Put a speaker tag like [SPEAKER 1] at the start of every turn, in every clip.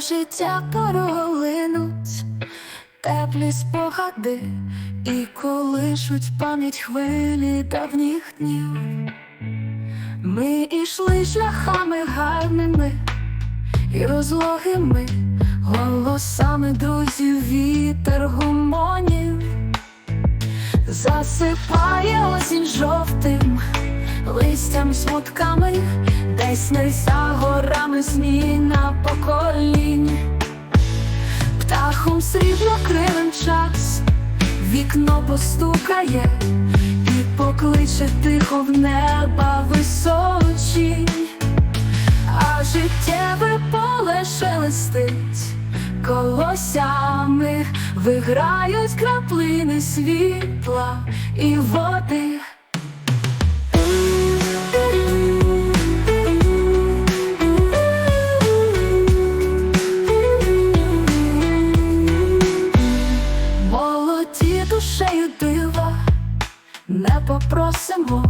[SPEAKER 1] життя поролинуть, теплі спогади і колишуть пам'ять хвилі давніх днів. Ми ішли шляхами гарними і розлогими голосами друзів вітер гумонів засипає осінь жовтим листям смутками, десь не за горами зміна поколінь, птахом срібно кривим час, вікно постукає і покличе тихо в неба височінь, а життєве поле шелестить колосями, виграють краплини світла і води. Не попросимо,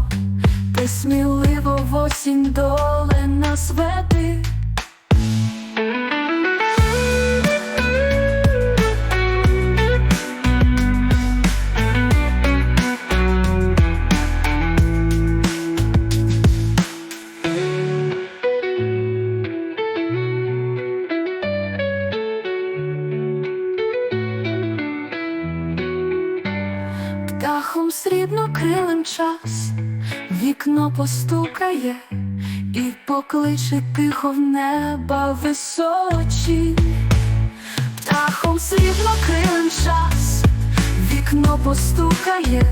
[SPEAKER 1] ти сміливо в осінь доле Срібно крилим час, вікно постукає і покличе тихо в неба височі. Птахом срібно крилим час, вікно постукає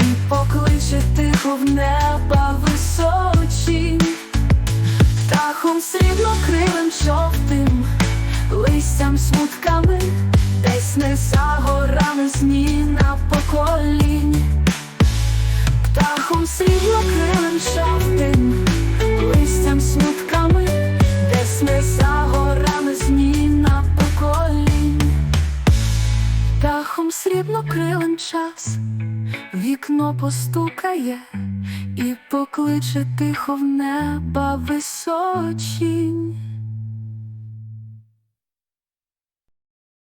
[SPEAKER 1] і покличе тихо в неба височі. Птахом срібно крилим жовтим, листям смутками, десь не за срібно крилим жовтим, листям смутками, десь не за горами зміна поколінь, птахом срібно крилим час, вікно постукає і покличе тихо в неба височінь.